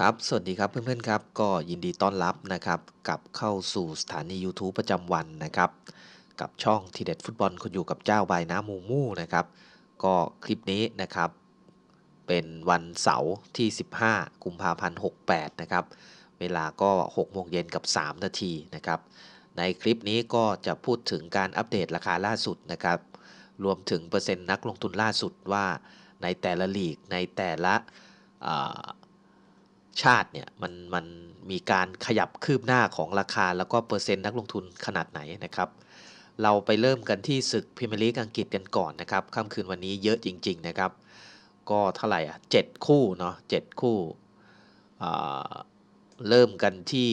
ครับ สวัสดีครับเพื่อนๆครับ ก็ยินดีต้อนรับนะครับกลับเข้าสู่สถานี YouTube ประจำวันนะครับ กับช่องทีเด็ดฟุตบอลคุณอยู่กับเจ้าบายน้ำมูมูนะครับ ก็คลิปนี้นะครับ เป็นวันเสาร์ที่ 15 กุมภาพันธ์ 68 นะครับ เวลาก็6โมงเย็นกับ 3 นาทีนะครับ ในคลิปนี้ก็จะพูดถึงการอัปเดตราคาล่าสุดนะครับ รวมถึงเปอร์เซ็นต์นักลงทุนล่าสุดว่าในแต่ละลีกในแต่ละ ชาติเนี่ยมันมันมีการขยับคืบหน้าของราคาแล้วก็เปอร์เซ็นต์นักลงทุนขนาดไหนนะครับ เราไปเริ่มกันที่ศึกพรีเมียร์ลีกอังกฤษกันก่อนนะครับค่ำคืนวันนี้เยอะจริง ๆนะครับ ก็เท่าไหร่อะเจ็ดคู่เนาะเจ็ดคู่เริ่มกันที่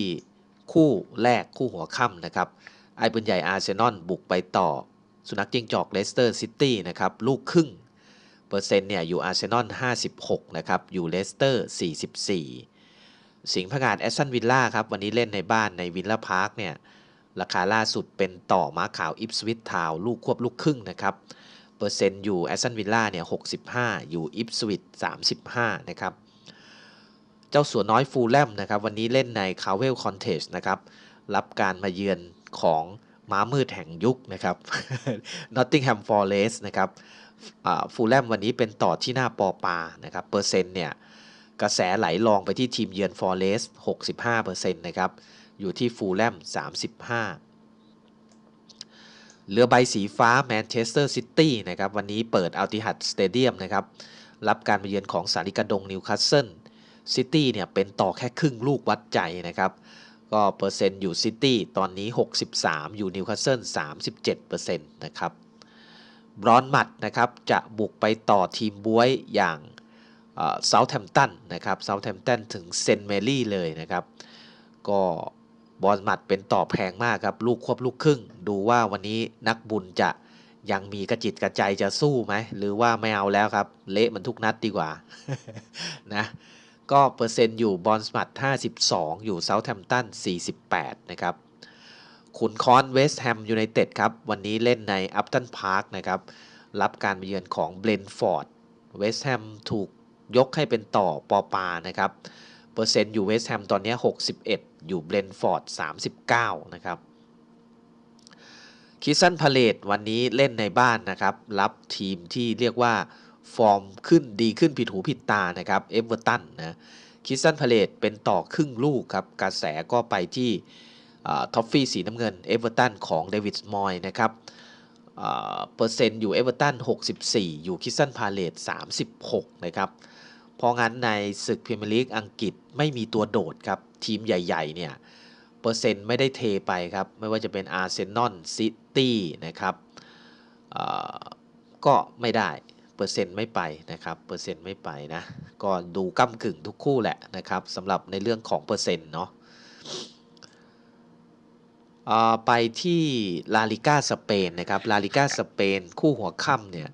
คู่แรกคู่หัวค่ำนะครับ ไอ้ปืนใหญ่อาร์เซนอลบุกไปต่อ สุนัขจิ้งจอกเลสเตอร์ซิตี้นะครับลูกครึ่งเปอร์เซ็นต์เนี่ยอยู่อาร์เซนอล56 นะครับ อยู่เลสเตอร์ 44 สิงห์พงาดแอสตันวิลล่าครับ วันนี้เล่นในบ้านในวิลล่าพาร์คเนี่ย ราคาล่าสุดเป็นต่อม้าขาวอิฟสวิตทาวลูกควบลูกครึ่งนะครับ เปอร์เซ็นต์อยู่แอสตันวิลล่าเนี่ย 65 อยู่อิฟสวิต35 นะครับ เจ้าสัวน้อยฟูลแลมนะครับ วันนี้เล่นในคาเวลคอนเทสนะครับ รับการมาเยือนของม้ามืดแห่งยุคนะครับ Nottingham Forest นะครับฟูลแลมวันนี้เป็นต่อที่หน้าปอปานะครับ เปอร์เซ็นต์เนี่ย กระแสไหลลองไปที่ทีมเยือนฟอร์เรสต์65%นะครับอยู่ที่ฟูลแลม 35 เรือใบสีฟ้าแมนเชสเตอร์ซิตี้นะครับวันนี้เปิดอัลติฮัดสเตเดียมนะครับรับการมาเยือนของสาริกาดงนิวคาสเซิลซิตี้เนี่ยเป็นต่อแค่ครึ่งลูกวัดใจนะครับก็เปอร์เซ็นต์อยู่ซิตี้ตอนนี้ 63 อยู่นิวคาสเซิล37%นะครับบรอนมัดนะครับจะบุกไปต่อทีมบวยอย่าง เซาท์แฮมป์ตันนะครับเซาท์แฮมป์ตันถึงเซนเมรี่เลยนะครับ ก็บอลมัดเป็นต่อแพงมากครับ ลูกควบลูกครึ่ง ดูว่าวันนี้นักบุญจะยังมีกระจิตกระใจจะสู้ไหม หรือว่าไม่เอาแล้วครับ เละมันทุกนัดดีกว่านะก็เปอร์เซ็นต์อยู่บอลสมัด52 อยู่เซาท์แฮมป์ตัน48 นะครับ ขุนคอนเวสต์แฮมยูไนเต็ดครับ วันนี้เล่นในอัปตันพาร์คนะครับ รับการมาเยือนของเบรนฟอร์ดเวสต์แฮมถูก ยกให้เป็นต่อปอปานะครับเปอร์เซ็นต์อยู่เวสต์แฮมตอนนี้ 61 อยู่เบรนฟอร์ด 39 นะครับคิสันพาเลตวันนี้เล่นในบ้านนะครับ รับทีมที่เรียกว่า ฟอร์มขึ้นดีขึ้นผิดหูผิดตานะครับเอเวอร์ตันนะคิสันพาเลตเป็นต่อครึ่งลูกครับ กระแสก็ไปที่ท็อฟฟี่สีน้ำเงินเอเวอร์ตันของเดวิดมอยนะครับเปอร์เซ็นต์อยู่เอเวอร์ตัน 64 อยู่คิสตันพาเลต36 นะครับ เพราะงั้นในศึกพรีเมียร์ลีกอังกฤษไม่มีตัวโดดครับ ทีมใหญ่ๆเนี่ยเปอร์เซ็นต์ไม่ได้เทไปครับ ไม่ว่าจะเป็นอาร์เซนอลซิตี้นะครับก็ไม่ได้เปอร์เซ็นต์ไม่ไปนะครับเปอร์เซ็นต์ไม่ไปนะก็ดูก้ากึ่งทุกคู่แหละนะครับสำหรับในเรื่องของเปอร์เซ็นต์เนาะไปที่ลาลิก้าสเปนนะครับลาลิก้าสเปนคู่หัวค่ำเนี่ย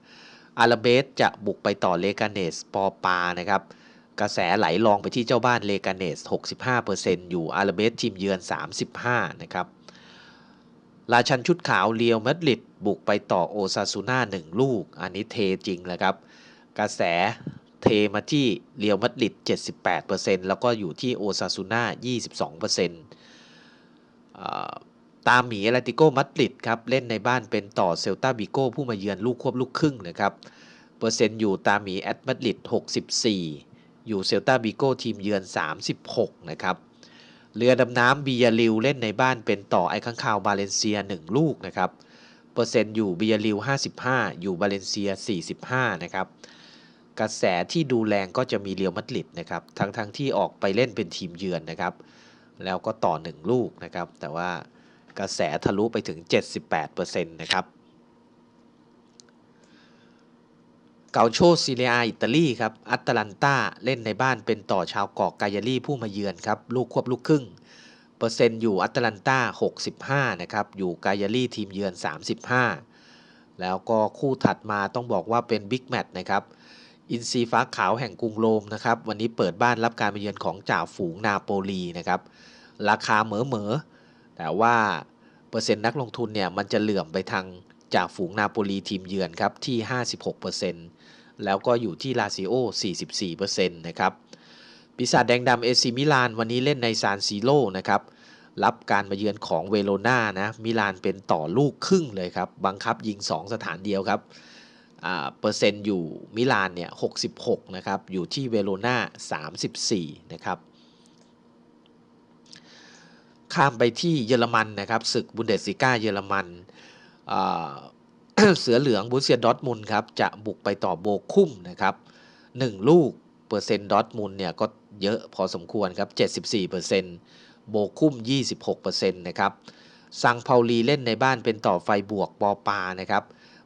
อาราเบสจะบุกไปต่อเลกาเนสปอปานะครับกระแสไหลลองไปที่เจ้าบ้านเลกาเนส 65%อยู่อาราเบสทีมเยือน 35 นะครับราชันชุดขาวเรียวมัดริดบุกไปต่อโอซาซูน่า1ลูก อันนี้เทจริงแล้วครับ กระแสเทมาที่เรียวมัดริด 78%แล้วก็อยู่ที่โอซาซูน่า 22% ตามหมีเอลติโกมัดริดครับเล่นในบ้านเป็นต่อเซลตาบิโก้ผู้มาเยือนลูกควบลูกครึ่งนะครับเปอร์เซ็นต์อยู่ตามหมีแอตมัดริด64 อยู่เซลตาบิโก้ทีมเยือน 36 นะครับเรือดำน้ำบียาริวเล่นในบ้านเป็นต่อไอคังคาวบาเลนเซีย 1 ลูกนะครับเปอร์เซ็นต์อยู่บียาริว55 อยู่บาเลนเซีย 45 นะครับกระแสที่ดูแรงก็จะมีเรียวมัดริดนะครับทั้งทั้งที่ออกไปเล่นเป็นทีมเยือนนะครับ แล้วก็ต่อ 1 ลูกนะครับ แต่ว่า กระแสทะลุไปถึง 78%นะครับเกาโชซีเรียอิตาลีครับอัตแลนตาเล่นในบ้านเป็นต่อชาวเกาะกายาลีผู้มาเยือนครับลูกควบลูกครึ่ง เปอร์เซ็นต์อยู่อัตแลนตา65 นะครับอยู่กายาลีทีมเยือน 35 แล้วก็คู่ถัดมาต้องบอกว่าเป็นบิ๊กแมตช์นะครับอินซีฟ้าขาวแห่งกรุงโรมนะครับวันนี้เปิดบ้านรับการมาเยือนของจ่าฝูงนาโปลีนะครับราคาเหมอเหมอ แต่ว่าเปอร์เซ็นต์นักลงทุนเนี่ยมันจะเหลื่อมไปทางจากฝูงนาโปลีทีมเยือนครับที่ 56%แล้วก็อยู่ที่ลาซิโอ 44%นะครับปีศาจแดงดำเอซิมิลานวันนี้เล่นในซานซีโรนะครับรับการมาเยือนของเวโรนานะมิลานเป็นต่อลูกครึ่งเลยครับบังคับยิง 2 สถานเดียวครับเปอร์เซ็นต์อยู่มิลานเนี่ย 66 นะครับ อยู่ที่เวโรนา34 นะครับ ข้ามไปที่เยอรมันนะครับศึกบุนเดสซิก้าเยอรมันเสือเหลืองบูเซียดอทมุนครับจะบุกไปต่อโบคุ้มนะครับ1ลูกเปอร์เซ็นต์ดอทมุนเนี่ยก็เยอะพอสมควรครับ 74%โบคุ้ม 26%นะครับซังเปาลีเล่นในบ้านเป็นต่อไฟบวกปอปานะครับ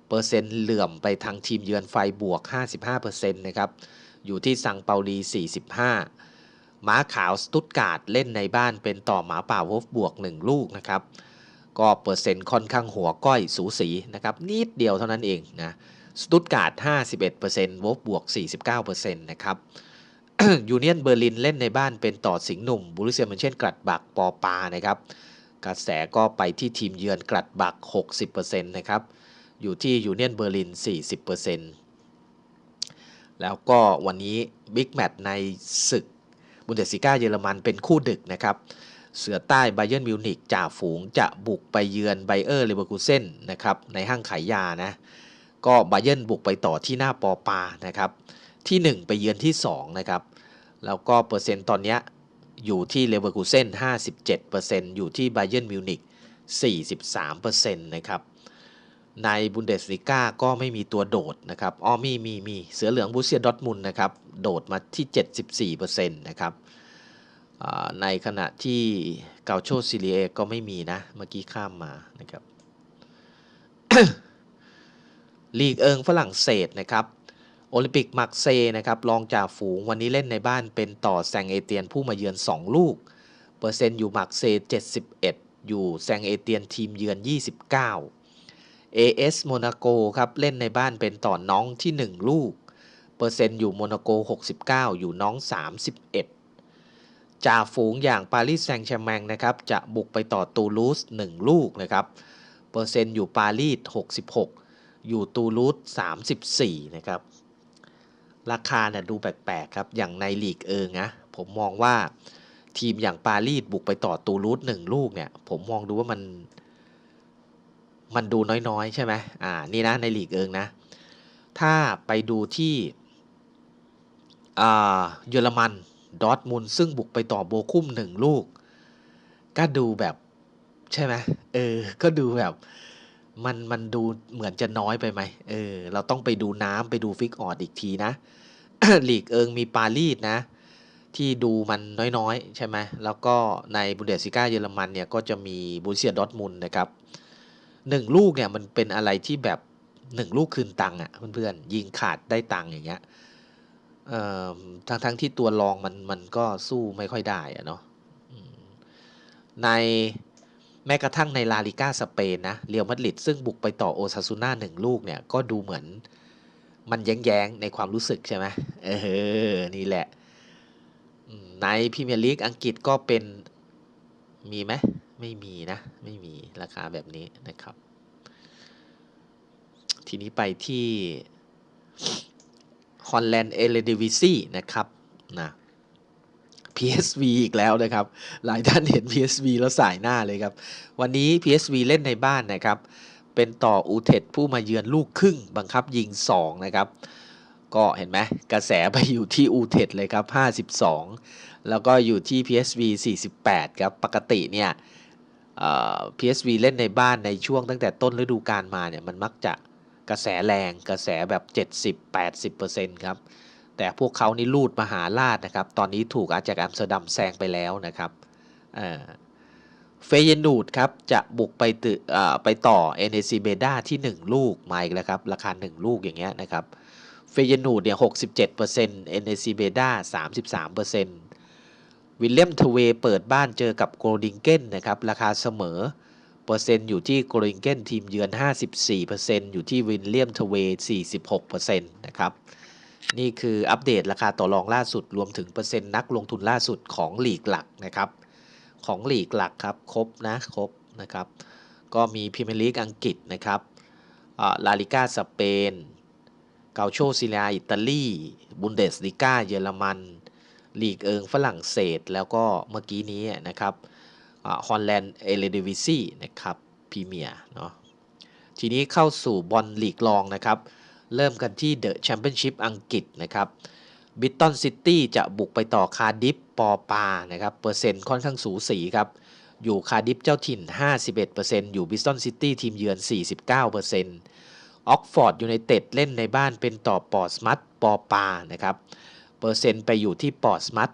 เปอร์เซ็นต์เหลื่อมไปทางทีมเยือนไฟบวก 55%นะครับอยู่ที่ซังเปาลี 45 ม้าขาวสตุตการ์ดเล่นในบ้านเป็นต่อหมาป่าวฟบวก 1 ลูกนะครับ ก็เปอร์เซ็นต์ค่อนข้างหัวก้อยสูสีนะครับนิดเดียวเท่านั้นเองนะสตุตการ์ด51%วอฟบวก 49%นะครับยูเนียนเบอร์ลินเล่นในบ้านเป็นต่อสิงห์หนุ่มบูรุเซียมันเช่นกลัดบักปอปานะครับกระแสก็ไปที่ทีมเยือนกลัดบัก 60%นะครับอยู่ที่ยูเนียนเบอร์ลิน 40%แล้วก็วันนี้บิ๊กแมตช์ในศึก บุนเดสซิก้าเยอรมันเป็นคู่ดึกนะครับ เสือใต้ไบเยอร์มิวนิกจ่าฝูงจะบุกไปเยือนไบเออร์เลเวอร์คูเซนนะครับในห้างขายยานะ ก็ไบเยอร์บุกไปต่อที่หน้าปอปานะครับ ที่ 1 ไปเยือนที่2นะครับ แล้วก็เปอร์เซ็นต์ตอนนี้อยู่ที่เลเวอร์คูเซน57%อยู่ที่ไบเยอร์มิวนิก43%นะครับ ในบุนเดสลิก้าก็ไม่มีตัวโดดนะครับอ๋อมีมีมีเสือเหลืองบูเซียดอทมุนนะครับโดดมาที่ 74%นะครับในขณะที่เกาโชซิเลียก็ไม่มีนะ เมื่อกี้ข้ามมานะครับลีกเอิงฝรั่งเศสนะครับโอลิมปิกมักเซนะครับรองจากฝูงวันนี้เล่นในบ้านเป็นต่อแซงเอเตียนผู้มาเยือน 2 ลูก เปอร์เซ็นต์อยู่มักเซ 71 อยู่แซงเอเตียนทีมเยือน 29 AS โมนาโกครับเล่นในบ้านเป็นต่อน้องที่ 1 ลูก เปอร์เซ็นต์อยู่โมนาโก 69 อยู่น้อง 31 จ่าฝูงอย่างปารีสแซงต์แชร์แมงนะครับจะบุกไปต่อตูลูส 1 ลูกนะครับ เปอร์เซ็นต์อยู่ปารีส 66 อยู่ตูลูส 34 นะครับ ราคาเนี่ยดูแปลกๆครับ อย่างในลีกเอิงนะผมมองว่าทีมอย่างปารีสบุกไปต่อตูรูสหนึ่งลูกเนี่ยผมมองดูว่ามัน มันดูน้อยๆ ใช่ไหมอ่า นี่นะในหลีกเอิงนะ ถ้าไปดูที่เยอรมันดอทมุนซึ่งบุกไปต่อโบคุ้มหนึ่งลูก ก็ดูแบบใช่ไหมเออ ก็ดูแบบมันมันดูเหมือนจะน้อยไปไหมเออ เราต้องไปดูน้ำไปดูฟิกออดอีกทีนะหลีกเอิงมีปารีสนะ ที่ดูมันน้อยๆ ใช่ไหมแล้วก็ในบุนเดสซิก้าเยอรมันเนี่ย ก็จะมีบูเซียดอทมุนนะครับ หนึ่งลูกเนี่ยมันเป็นอะไรที่แบบหนึ่งลูกคืนตังค์อะเพื่อนๆยิงขาดได้ตังค์อย่างเงี้ยทั้งทั้งที่ตัวรองมันมันก็สู้ไม่ค่อยได้อะเนาะในแม้กระทั่งในลาลิก้าสเปนนะเรียวมาดริดซึ่งบุกไปต่อโอซาซูน่าหนึ่งลูกเนี่ยก็ดูเหมือนมันแย้งๆในความรู้สึกใช่ไหมเออ นี่แหละ ในพรีเมียร์ลีกอังกฤษก็เป็นมีไหม ไม่มีนะ ไม่มีราคาแบบนี้นะครับ ทีนี้ไปที่ฮอลแลนด์เอเลดิวิซีนะครับนะ PSV อีกแล้วนะครับ หลายท่านเห็น PSV แล้วสายหน้าเลยครับ วันนี้ PSV เล่นในบ้านนะครับ เป็นต่ออูเทดผู้มาเยือนลูกครึ่ง บังคับยิง 2 นะครับ ก็เห็นไหมกระแสไปอยู่ที่อูเทดเลยครับ 52 แล้วก็อยู่ที่ PSV 48 ครับ ปกติเนี่ย PSV เล่นในบ้านในช่วงตั้งแต่ต้นฤดูกาลมาเนี่ยมันมักจะกระแสแรงกระแสแบบ 70-80%ครับ แต่พวกเขานี่ลูดมหาลาดนะครับ ตอนนี้ถูกอาจากอัมสเตอร์ดัมแซงไปแล้วนะครับเฟยนูดครับ จะบุกไปตึไปต่อเอเนซีเบดาที่ 1 ลูกมาอีกแล้วครับ ราคา 1 ลูกอย่างเงี้ยนะครับเฟยนูดเนี่ย67%เอเนซีเบดา33% วิลเลียมทเวเปิดบ้านเจอกับโกลดิงเกนนะครับ ราคาเสมอ เปอร์เซ็นต์อยู่ที่โกลดิงเกนทีมเยือน 54%อยู่ที่วิลเลียมทเว46%นะครับนี่คืออัปเดตราคาต่อรองล่าสุดรวมถึงเปอร์เซ็นต์นักลงทุนล่าสุดของหลีกหลักนะครับ ของหลีกหลักครับครบนะครบนะครับ ก็มีพรีเมียร์ลีกอังกฤษนะครับลาลิก้าสเปน เกาโชซิลียอิตาลีบุนเดสลิก้าเยอรมัน ลีกเอิงฝรั่งเศส แล้วก็เมื่อกี้นี้นะครับฮอลแลนด์เอเลดิวิซีนะครับพรีเมียร์เนาะทีนี้เข้าสู่บอลลีกรองนะครับ เริ่มกันที่เดอะแชมเปี้ยนชิพอังกฤษนะครับบิตตันซิตี้จะบุกไปต่อคาร์ดิฟปอปานะครับเปอร์เซ็นต์ค่อนข้างสูสีครับ อยู่คาร์ดิฟเจ้าถิ่น 51%อยู่บิสตันซิตี้ทีมเยือน 49%ออกฟอร์ดยูไนเต็ดเล่นในบ้านเป็นต่อปอร์สมัตปอปานะครับ เปอร์เซ็นต์ไปอยู่ที่ปอร์สมัต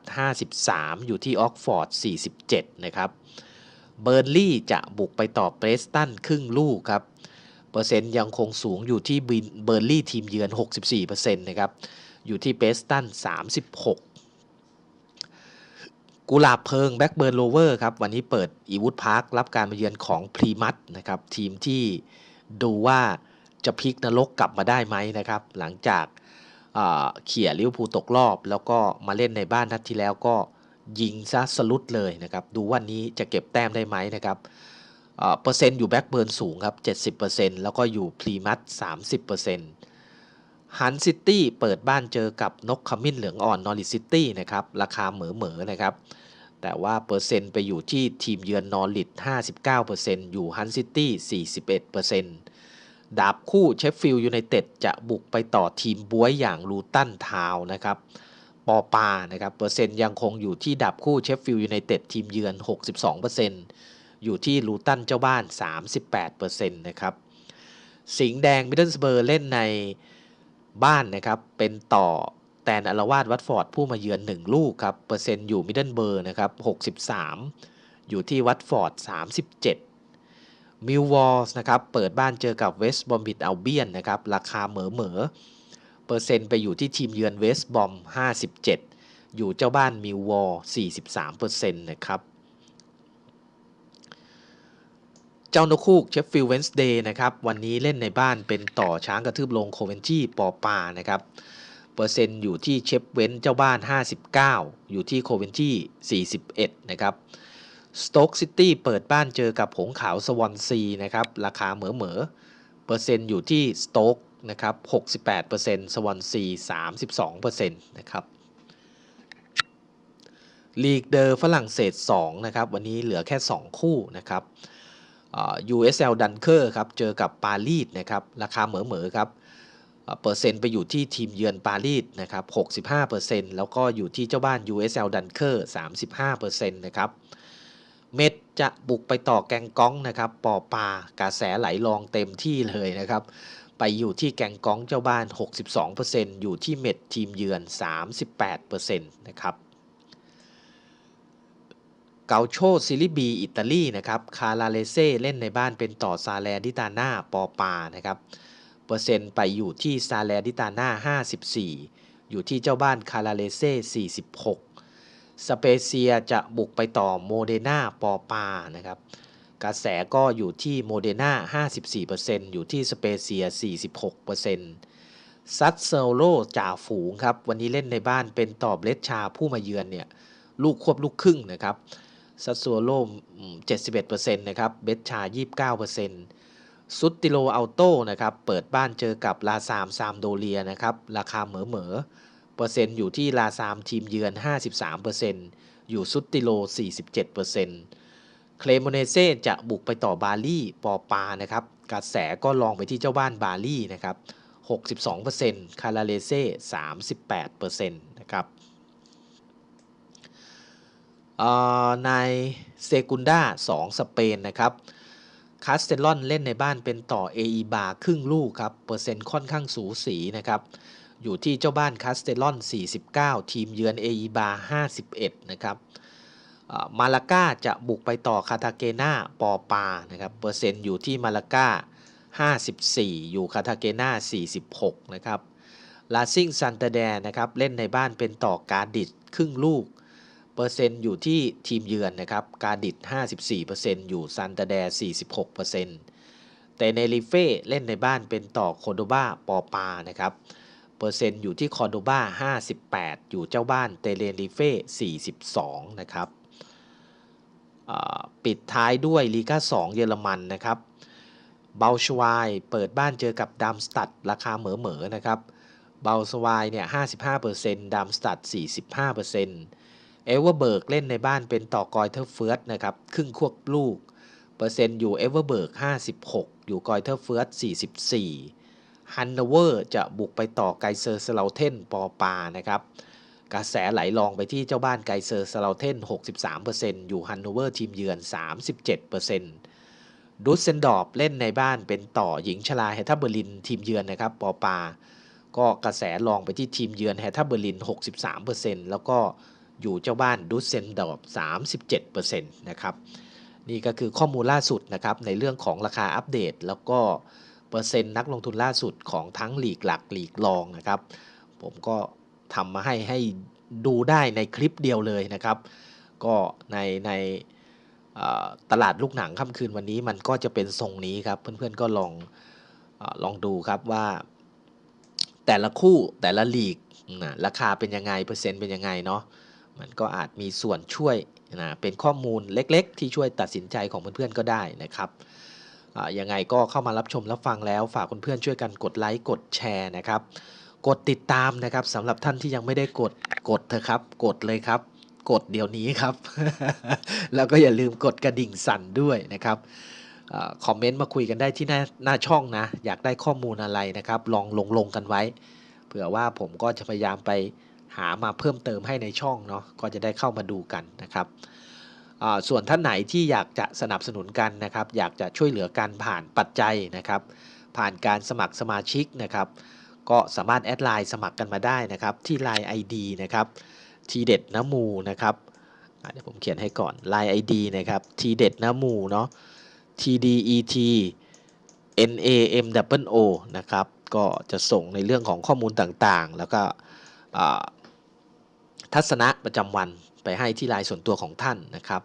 53 อยู่ที่ออกฟอร์ด 47 นะครับ เบอร์ลี่จะบุกไปต่อเบรสตันครึ่งลูกครับ เปอร์เซ็นต์ยังคงสูงอยู่ที่เบอร์ลี่ทีมเยือน 64%นะครับ อยู่ที่เบรสตัน 36กุหลาบเพิงแบ็กเบิร์นโลเวอร์ครับวันนี้เปิดอีวูดพาร์ครับการมาเยือนของพรีมัตนะครับทีมที่ดูว่าจะพลิกนรกกลับมาได้ไหมนะครับ หลังจาก เขี่ยลิเวอร์พูลตกรอบ แล้วก็มาเล่นในบ้านนัดที่แล้วก็ยิงซะสลุดเลยนะครับ ดูวันนี้จะเก็บแต้มได้ไหมนะครับเปอร์เซ็นต์อยู่แบ็กเบิร์นสูงครับ 70%แล้วก็อยู่พรีมัต30%ฮันซิตี้เปิดบ้านเจอกับนกขมิ้นเหลืองอ่อนนอริซิตี้นะครับ ราคาเหมือเหมือนะครับ แต่ว่าเปอร์เซ็นต์ไปอยู่ที่ทีมเยือนนอริด59%อยู่ฮันซิตี้41% ดาบคู่เชฟฟิลด์ยูไนเต็ดจะบุกไปต่อทีมบวยอย่างลูตันทาวนะครับปอปานะครับเปอร์เซ็นต์ยังคงอยู่ที่ดับคู่เชฟฟิลด์ยูไนเต็ดทีมเยือน 62%อยู่ที่ลูตันเจ้าบ้าน 38%นะครับสิงห์แดงมิดเดิลสเบอร์เล่นในบ้านนะครับเป็นต่อแตนอลาวาดวัตฟอร์ดผู้มาเยือน 1 ลูกครับเปอร์เซ็นต์อยู่มิดเดิลเบอร์นะครับ 63 อยู่ที่วัตฟอร์ด 37 มิลวอลส์นะครับเปิดบ้านเจอกับเวสต์บอมบิดเอัลเบียนนะครับราคาเหมอเหมอเปอร์เซ็นต์ไปอยู่ที่ทีมเยือนเวสต์บอม 57 อยู่เจ้าบ้านมิววอล43%นต์นะครับเจ้านกคูกเชฟฟิลด์เวนส์เดย์นะครับวันนี้เล่นในบ้านเป็นต่อช้างกระทืบลงโคเวนที่ปอปานะครับเปอร์เซ็นต์อยู่ที่เชฟเวนเจ้าบ้าน 59 อยู่ที่โคเวนที่41 นะครับ สโต๊กซิตี้เปิดบ้านเจอกับผงขาวสวอนซีนะครับราคาเหมือเหมือเปอร์เซ็นต์อยู่ที่สโต๊กนะครับ68%สวอนซี32%นะครับลีกเดอร์ฝรั่งเศส2นะครับวันนี้เหลือแค่ 2 คู่นะครับ USL ดันเคอร์ครับเจอกับปารีสนะครับราคาเหมือเหมือครับเปอร์เซ็นต์ไปอยู่ที่ทีมเยือนปารีสนะครับ65%แล้วก็อยู่ที่เจ้าบ้าน USL ดันเคอร์35%นะครับ เม็ดจะบุกไปต่อแกงก้องนะครับปอปากระแสไหลลองเต็มที่เลยนะครับ ไปอยู่ที่แกงก้องเจ้าบ้าน 62%อยู่ที่เม็ดทีมเยือน 38%นะครับเกาโชซิลิบีอิตาลีนะครับคาราเลเซ่เล่นในบ้านเป็นต่อซาแลดิตาน่าปอปานะครับเปอร์เซ็นต์ไปอยู่ที่ซาแลดิตาน่า54 อยู่ที่เจ้าบ้านคาราเลเซ่46 สเปเซียจะบุกไปต่อโมเดนาปอปานะครับกระแสก็อยู่ที่โมเดนา54%อยู่ที่สเปเซีย 46%ซัตเซโลจ่าฝูงครับ วันนี้เล่นในบ้านเป็นตอบเลชชาผู้มาเยือนเนี่ยลูกควบลูกครึ่งนะครับซัตโซโล71%นะครับเบชชา 29%ซุตติโลอัลโต้นะครับ เปิดบ้านเจอกับลาซามซามโดเลียนะครับ ราคาเหมอเหมอ เปอร์เซ็นต์อยู่ที่ลาซามทีมเยือน 53%อร์เซ็นต์อยู่ซุตติโล 47%เซ็นต์เคลโมเนเซ่จะบุกไปต่อบาลี่ปอปานะครับกระแสก็ลองไปที่เจ้าบ้านบาลี่นะครับ62%คาราเลเซ่38%นะครับในเซกุนดา2สเปนนะครับคาสเตลอนเล่นในบ้านเป็นต่อเออีบาครึ่งลูกครับ เปอร์เซ็นต์ค่อนข้างสูสีนะครับ อยู่ที่เจ้าบ้านคาสเตลอน 49 ทีมเยือนเออีบา51 นะครับมาลาก้าจะบุกไปต่อคาทาเกนาปอปานะครับเปอร์เซ็นต์อยู่ที่มาลาก้า 54 อยู่คาทาเกนา46 นะครับลาซิงซันเตเดนะครับเล่นในบ้านเป็นต่อกาดิดครึ่งลูก เปอร์เซ็นต์อยู่ที่ทีมเยือนนะครับกาดิด 54%อยู่ซันเตเด46%แต่เนลิเฟ่เล่นในบ้านเป็นต่อโคโดบาปอปานะครับ เปอร์เซ็นต์อยู่ที่คอโดบา58 อยู่เจ้าบ้านเตเลลิเฟ่42 นะครับปิดท้ายด้วยลีกา2 เยอรมันนะครับเบลชวายเปิดบ้านเจอกับดัมสตัดราคาเหมอเหมอนะครับเบลสวายเนี่ย 55%ดัมสตัด 45%เอเวอร์เบิร์กเล่นในบ้านเป็นต่อกอยเทอร์เฟิร์สนะครับครึ่งควบลูก เปอร์เซ็นต์อยู่เอเวอร์เบิร์ก56 อยู่กอยเทอร์เฟิร์ส44 ฮันโนเวอร์จะบุกไปต่อไกเซอร์สเลาเทนปอปานะครับกระแสไหลลองไปที่เจ้าบ้านไกเซอร์สเลาเทน 63%อยู่ฮันโนเวอร์ทีมเยือน 37%ดูสเซนดอร์ฟเล่นในบ้านเป็นต่อหญิงชลาเฮทับเบอร์ลินทีมเยือนนะครับปอปา ก็กระแสลองไปที่ทีมเยือนแฮทับเบอร์ลิน 63%แล้วก็อยู่เจ้าบ้านดูสเซนดอร์ฟ37%นะครับนี่ก็คือข้อมูลล่าสุดนะครับในเรื่องของราคาอัปเดตแล้วก็ เปอร์เซ็นต์นักลงทุนล่าสุดของทั้งหลีกหลักหลีกรองนะครับ ผมก็ทำมาให้ให้ดูได้ในคลิปเดียวเลยนะครับ ก็ในในตลาดลูกหนังค่ำคืนวันนี้มันก็จะเป็นทรงนี้ครับ เพื่อนๆก็ลองอลองดูครับว่า แต่ละคู่แต่ละหลีกนะราคาเป็นยังไงเปอร์เซ็นต์เป็นยังไงเนาะมันก็อาจมีส่วนช่วยนะเป็นข้อมูลเล็กๆ ที่ช่วยตัดสินใจของเพื่อนๆก็ได้นะครับ ยังไงก็เข้ามารับชมรับฟังแล้ว ฝากเพื่อนๆช่วยกันกดไลค์กดแชร์นะครับ กดติดตามนะครับสำหรับท่านที่ยังไม่ได้กดกดเถอะครับ กดเลยครับ กดเดี๋ยวนี้ครับ แล้วก็อย่าลืมกดกระดิ่งสั่นด้วยนะครับอคอมเมนต์มาคุยกันได้ที่หน้าหน้าช่องนะ อยากได้ข้อมูลอะไรนะครับ ลองลงลงกันไว้ เผื่อว่าผมก็จะพยายามไปหามาเพิ่มเติมให้ในช่องเนาะก็จะได้เข้ามาดูกันนะครับ ส่วนท่านไหนที่อยากจะสนับสนุนกันนะครับ อยากจะช่วยเหลือกันผ่านปัจจัยนะครับ ผ่านการสมัครสมาชิกนะครับ ก็สามารถแอดไลน์สมัครกันมาได้นะครับ ที่ Line ID นะครับทีเด็ดน้ำมูนะครับเดี๋ยวผมเขียนให้ก่อน Line ID นะครับทีเด็ดน้ำมูเนาะ TDET NAM double O นะครับ ก็จะส่งในเรื่องของข้อมูลต่างๆ แล้วก็ทัศนะประจำวัน ไปให้ที่ไลน์ส่วนตัวของท่านนะครับ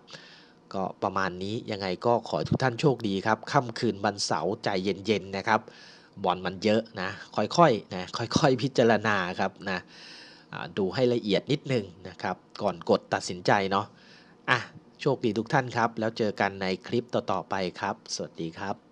ก็ประมาณนี้ยังไงก็ขอทุกท่านโชคดีครับค่ำคืนวันเสาร์ใจเย็นๆนะครับบอลมันเยอะนะ ค่อยๆนะค่อยๆพิจารณาครับนะดูให้ละเอียดนิดนึงนะครับ ก่อนกดตัดสินใจเนาะอะโชคดีทุกท่านครับ แล้วเจอกันในคลิปต่อๆไปครับ สวัสดีครับ